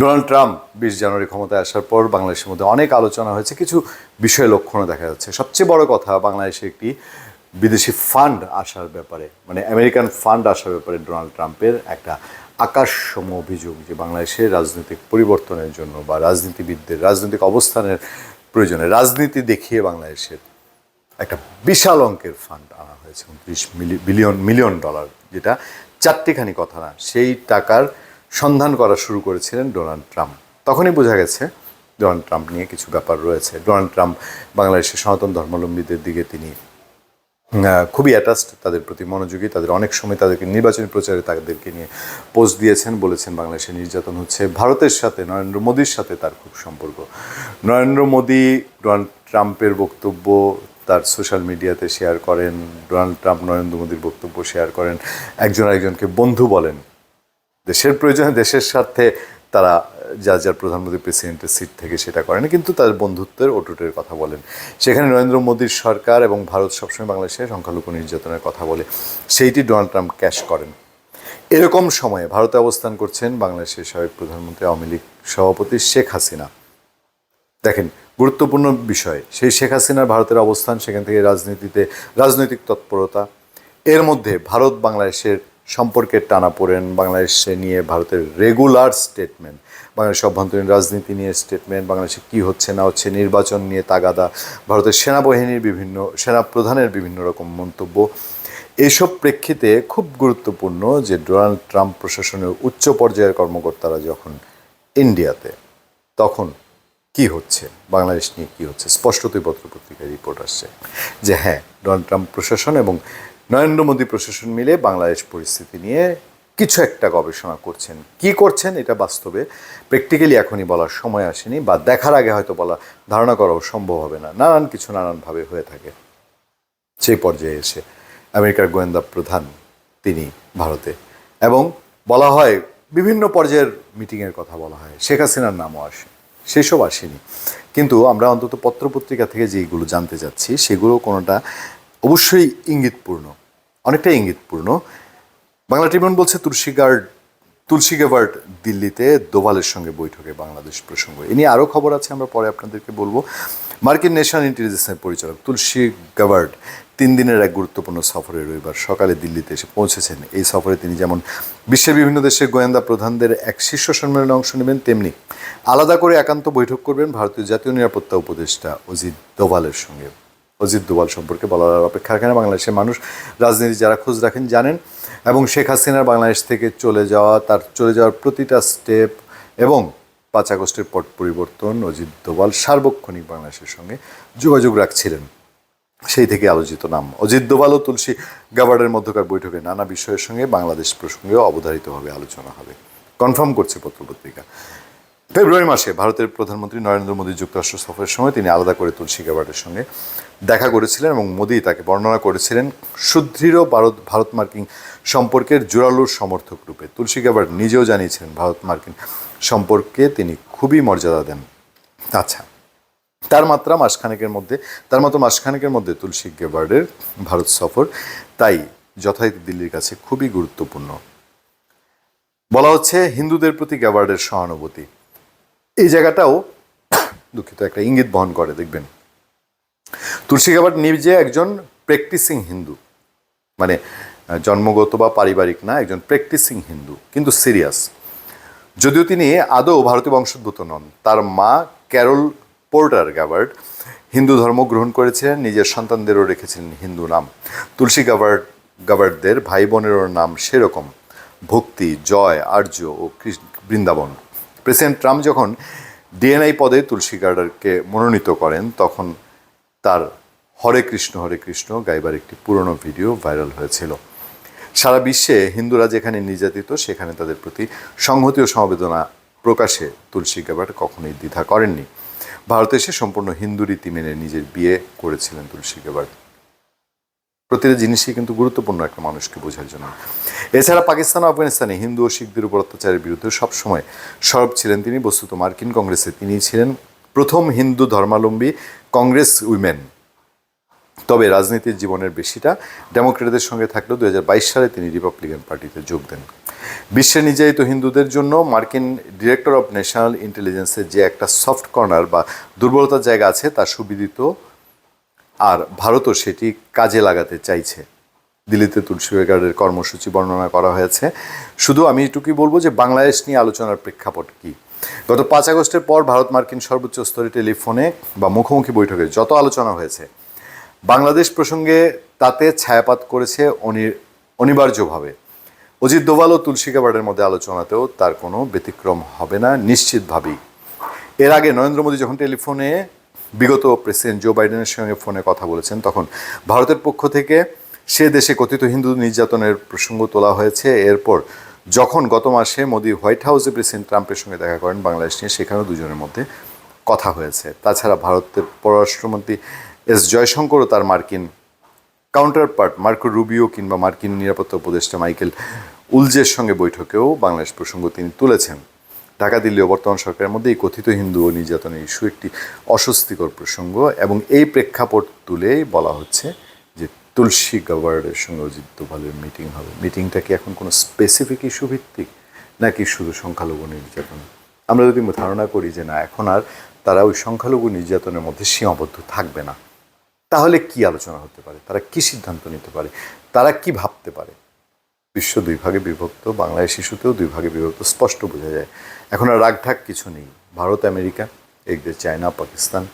Donald Trump বিশ জানুয়ারি ক্ষমতায় আসার পর বাংলাদেশের মধ্যে অনেক আলোচনা হয়েছে, কিছু বিষয় লক্ষণও দেখা যাচ্ছে। সবচেয়ে বড় কথা, বাংলাদেশে একটি বিদেশি ফান্ড আসার ব্যাপারে মানে আমেরিকান ফান্ড আসার ব্যাপারে ডোনাল্ড ট্রাম্পের একটা আকাশসম অভিযোগ যে বাংলাদেশের রাজনৈতিক পরিবর্তনের জন্য বা রাজনীতিবিদদের রাজনৈতিক অবস্থানের প্রয়োজনে রাজনীতি দেখিয়ে বাংলাদেশের একটা বিশাল অঙ্কের ফান্ড আনা হয়েছে, উনত্রিশ বিলিয়ন, মিলিয়ন ডলার, যেটা চারটিখানি কথা না, সেই টাকার সন্ধান করা শুরু করেছিলেন ডোনাল্ড ট্রাম্প। তখনই বোঝা গেছে ডোনাল্ড ট্রাম্প নিয়ে কিছু ব্যাপার রয়েছে। ডোনাল্ড ট্রাম্প বাংলাদেশের সনাতন ধর্মাবলম্বীদের দিকে তিনি খুবই অ্যাটাচড তাদের প্রতি মনোযোগী, তাদের অনেক সময় তাদেরকে নির্বাচনী প্রচারে তাদেরকে নিয়ে পোস্ট দিয়েছেন, বলেছেন বাংলাদেশে নির্যাতন হচ্ছে ভারতের সাথে, নরেন্দ্র মোদীর সাথে তার খুব সম্পর্ক। নরেন্দ্র মোদী ডোনাল্ড ট্রাম্পের বক্তব্য তার সোশ্যাল মিডিয়াতে শেয়ার করেন, ডোনাল্ড ট্রাম্প, নরেন্দ্র মোদীর বক্তব্য শেয়ার করেন, একজন আরেকজনকে বন্ধু বলেন। দেশের প্রয়োজনে, দেশের স্বার্থে তারা যার যার প্রধানমন্ত্রী, প্রেসিডেন্টের সিট থেকে সেটা করেন, কিন্তু তাদের বন্ধুত্বের অটুটের কথা বলেন। সেখানে নরেন্দ্র মোদীর সরকার এবং ভারত সবসময় বাংলাদেশে সংখ্যালঘু নির্যাতনের কথা বলে, সেইটি ডোনাল্ড ট্রাম্প ক্যাশ করেন। এরকম সময়ে ভারতে অবস্থান করছেন বাংলাদেশের সাবেক প্রধানমন্ত্রী, আওয়ামী লীগ সভাপতি শেখ হাসিনা। দেখেন, গুরুত্বপূর্ণ বিষয়, সেই শেখ হাসিনার ভারতের অবস্থান, সেখান থেকে রাজনীতিতে রাজনৈতিক তৎপরতা, এর মধ্যে ভারত বাংলাদেশের সম্পর্কের টানা পড়েন, বাংলাদেশে নিয়ে ভারতের রেগুলার স্টেটমেন্ট বাংলাদেশের অভ্যন্তরীণ রাজনীতি নিয়ে স্টেটমেন্ট বাংলাদেশে কী হচ্ছে না হচ্ছে, নির্বাচন নিয়ে তাগাদা, ভারতের সেনাবাহিনীর বিভিন্ন সেনা প্রধানের বিভিন্ন রকম মন্তব্য। এসব প্রেক্ষিতে খুব গুরুত্বপূর্ণ যে ডোনাল্ড ট্রাম্প প্রশাসনের উচ্চ পর্যায়ের কর্মকর্তারা যখন ইন্ডিয়াতে, তখন কি হচ্ছে, বাংলাদেশ নিয়ে কি হচ্ছে? স্পষ্টতই পত্রপত্রিকায় রিপোর্ট আসছে যে হ্যাঁ ডোনাল্ড ট্রাম্প প্রশাসন এবং নরেন্দ্র মোদী প্রশাসন মিলে বাংলাদেশ পরিস্থিতি নিয়ে কিছু একটা গবেষণা করছেন। কি করছেন এটা বাস্তবে প্র্যাকটিক্যালি এখনই বলার সময় আসেনি বা দেখার আগে হয়তো বলা, ধারণা করাও সম্ভব হবে না। নানান কিছু নানানভাবে হয়ে থাকে। সেই পর্যায়ে এসে আমেরিকার গোয়েন্দা প্রধান তিনি ভারতে। এবং বলা হয় বিভিন্ন পর্যায়ের মিটিংয়ের কথা বলা হয়। শেখ হাসিনার নামও আসে। সেসব আসেনি। কিন্তু আমরা অন্তত পত্রপত্রিকা থেকে যেইগুলো জানতে যাচ্ছি, সেগুলো কোনোটা অবশ্যই ইঙ্গিতপূর্ণ। অনেকটাই ইঙ্গিতপূর্ণ। বাংলা ট্রিবিউন বলছে তুলসী গার্ড তুলসী গাভার্ড দিল্লিতে দোভালের সঙ্গে বৈঠকে বাংলাদেশ প্রসঙ্গ। এ নিয়ে আরও খবর আছে, আমরা পরে আপনাদেরকে বলব। মার্কিন ন্যাশনাল ইন্টেলিজেন্সের পরিচালক তুলসী গাভার্ড তিন দিনের এক গুরুত্বপূর্ণ সফরে রবিবার সকালে দিল্লিতে এসে পৌঁছেছেন। এই সফরে তিনি যেমন বিশ্বের বিভিন্ন দেশের গোয়েন্দা প্রধানদের এক শীর্ষ সম্মেলনে অংশ নেবেন, তেমনি আলাদা করে একান্ত বৈঠক করবেন ভারতীয় জাতীয় নিরাপত্তা উপদেষ্টা অজিত দোভালের সঙ্গে। অজিত দোভাল সম্পর্কে বলার অপেক্ষা রাখে না বাংলাদেশের মানুষ, রাজনীতি যারা খোঁজ রাখেন জানেন। এবং শেখ হাসিনার বাংলাদেশ থেকে চলে যাওয়া, তার চলে যাওয়ার প্রতিটা স্টেপ এবং পাঁচ আগস্টের পট পরিবর্তন অজিত দোভাল সার্বক্ষণিক বাংলাদেশের সঙ্গে যোগাযোগ রাখছিলেন। সেই থেকে আলোচিত নাম অজিত দোভাল ও তুলসী গাবার্ডের মধ্যকার বৈঠকে নানা বিষয়ের সঙ্গে বাংলাদেশ প্রসঙ্গেও অবধারিতভাবে আলোচনা হবে। কনফার্ম করছে পত্রপত্রিকা। ফেব্রুয়ারি মাসে ভারতের প্রধানমন্ত্রী নরেন্দ্র মোদী যুক্তরাষ্ট্র সফরের সময় তিনি আলাদা করে তুলসী গাবার্ডের সঙ্গে দেখা করেছিলেন এবং মোদী তাকে বর্ণনা করেছিলেন সুদৃঢ় ভারত ভারত মার্কিন সম্পর্কের জোরালোর সমর্থক রূপে। তুলসী গাবার্ড নিজেও জানিয়েছিলেন ভারত মার্কিন সম্পর্কে তিনি খুবই মর্যাদা দেন। আচ্ছা তার মাত্রা মাসখানেকের মধ্যে, তার মতো মাসখানেকের মধ্যে তুলসী গেবার্ডের ভারত সফর তাই যথারীতি দিল্লির কাছে খুবই গুরুত্বপূর্ণ। বলা হচ্ছে হিন্দুদের প্রতি গ্যাবার্ডের সহানুভূতি। এই জায়গাটাও দুঃখিত, একটা ইঙ্গিত বহন করে, দেখবেন। তুলসী গ্যাবার্ড নিজে একজন প্র্যাকটিসিং হিন্দু। মানে জন্মগত বা পারিবারিক না, একজন প্র্যাকটিসিং হিন্দু, কিন্তু সিরিয়াস। যদিও তিনি আদৌ ভারতীয় বংশোদ্ভূত নন, তার মা ক্যারল পোর্টার গাবার্ড হিন্দু ধর্ম গ্রহণ করেছিলেন, নিজের সন্তানদেরও রেখেছিলেন হিন্দু নাম। তুলসী গাবার্ড গাবার্ডদের ভাই বোনেরও নাম সেরকম। ভক্তি, জয়, আর্য ও বৃন্দাবন। প্রেসিডেন্ট ট্রাম্প যখন ডিএনআই পদে তুলসী গার্ডারকে মনোনীত করেন, তখন তার হরে কৃষ্ণ হরে কৃষ্ণ গাইবার একটি পুরনো ভিডিও ভাইরাল হয়েছিল। সারা বিশ্বে হিন্দুরা যেখানে নির্যাতিত, সেখানে তাদের প্রতি সংহতি ও সমবেদনা প্রকাশে তুলসী গাবার কখনোই দ্বিধা করেননি। ভারতে এসে সম্পূর্ণ হিন্দু রীতি মেনে নিজের বিয়ে করেছিলেন তুলসী গাবাট প্রতিটা জিনিসই কিন্তু গুরুত্বপূর্ণ একটা মানুষকে বোঝার জন্য। এছাড়া পাকিস্তান ও আফগানিস্তানে হিন্দু ও শিখদের উপর অত্যাচারের বিরুদ্ধে সবসময় সরব ছিলেন তিনি, বস্তুত মার্কিন কংগ্রেসে তিনি ছিলেন প্রথম হিন্দু ধর্মাবলম্বী কংগ্রেস উইমেন। তবে রাজনীতির জীবনের বেশিটা ডেমোক্রেটদের সঙ্গে থাকলেও দুই হাজার বাইশ সালে তিনি রিপাবলিকান পার্টিতে যোগ দেন। বিশ্বে নির্যাতিত হিন্দুদের জন্য মার্কিন ডিরেক্টর অফ ন্যাশনাল ইন্টেলিজেন্সের যে একটা সফট কর্নার বা দুর্বলতার জায়গা আছে, তা সুবিদিত আর ভারতও সেটি কাজে লাগাতে চাইছে। দিল্লিতে তুলসী গার্ডের কর্মসূচি বর্ণনা করা হয়েছে। শুধু আমি এটুকুই বলব যে বাংলাদেশ নিয়ে আলোচনার প্রেক্ষাপট কী? গত পাঁচ আগস্টের পর ভারত মার্কিন সর্বোচ্চ স্তরে টেলিফোনে বা মুখোমুখি বৈঠকে যত আলোচনা হয়েছে, বাংলাদেশ প্রসঙ্গে তাতে ছায়াপাত করেছে অনিবার্যভাবে। অজিত দোভাল ও তুলসী গাবার্ডের মধ্যে আলোচনাতেও তার কোনো ব্যতিক্রম হবে না, নিশ্চিতভাবেই। এর আগে নরেন্দ্র মোদী যখন টেলিফোনে বিগত প্রেসিডেন্ট জো বাইডেনের সঙ্গে ফোনে কথা বলেছেন, তখন ভারতের পক্ষ থেকে সে দেশে কথিত হিন্দু নির্যাতনের প্রসঙ্গ তোলা হয়েছে। এরপর যখন গত মাসে মোদি হোয়াইট হাউসে প্রেসিডেন্ট ট্রাম্পের সঙ্গে দেখা করেন বাংলাদেশ নিয়ে, সেখানেও দুজনের মধ্যে কথা হয়েছে। তাছাড়া ভারতের পররাষ্ট্রমন্ত্রী এস জয়শঙ্করও তার মার্কিন কাউন্টার পার্ট মার্কো রুবিও কিংবা মার্কিন নিরাপত্তা উপদেষ্টা মাইকেল উলজের সঙ্গে বৈঠকেও বাংলাদেশ প্রসঙ্গ তিনি তুলেছেন। ঢাকা দিল্লি ও বর্তমান সরকারের মধ্যে এই কথিত হিন্দু ও নির্যাতনের ইস্যু একটি অস্বস্তিকর প্রসঙ্গ এবং এই প্রেক্ষাপট তুলেই বলা হচ্ছে যে তুলসী গাওয়ার্ডের সঙ্গে অজিত দোভালের মিটিং হবে। মিটিংটা কি এখন কোনো স্পেসিফিক ইস্যু ভিত্তিক? নাকি শুধু সংখ্যালঘু নির্যাতন? আমরা যদি ধারণা করি যে না, এখন আর তারা ওই সংখ্যালঘু নির্যাতনের মধ্যে সীমাবদ্ধ থাকবে না, তাহলে কি আলোচনা হতে পারে? তারা কি সিদ্ধান্ত নিতে পারে? তারা কি ভাবতে পারে? বিশ্ব দুই ভাগে বিভক্ত, বাংলায় শিশুতেও দুই ভাগে বিভক্ত, স্পষ্ট বোঝা যায়। এখন আর রাগঢাক কিছু নেই। ভারত, আমেরিকা একদিকে চায়না, পাকিস্তান,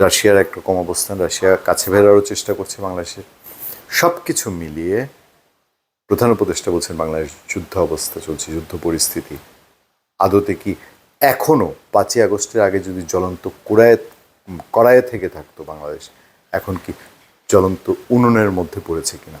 রাশিয়ার একরকম অবস্থান, রাশিয়া কাছে ফেরারও চেষ্টা করছে বাংলাদেশের সব কিছু মিলিয়ে প্রধান উপদেষ্টা বলছেন বাংলাদেশ যুদ্ধ অবস্থা চলছে, যুদ্ধ পরিস্থিতি। আদতে কি এখনও পাঁচই আগস্টের আগে যদি জ্বলন্ত কোড়ায় কড়াইয়ে থেকে থাকতো বাংলাদেশ, এখন কি জ্বলন্ত উনুনের মধ্যে পড়েছে কিনা?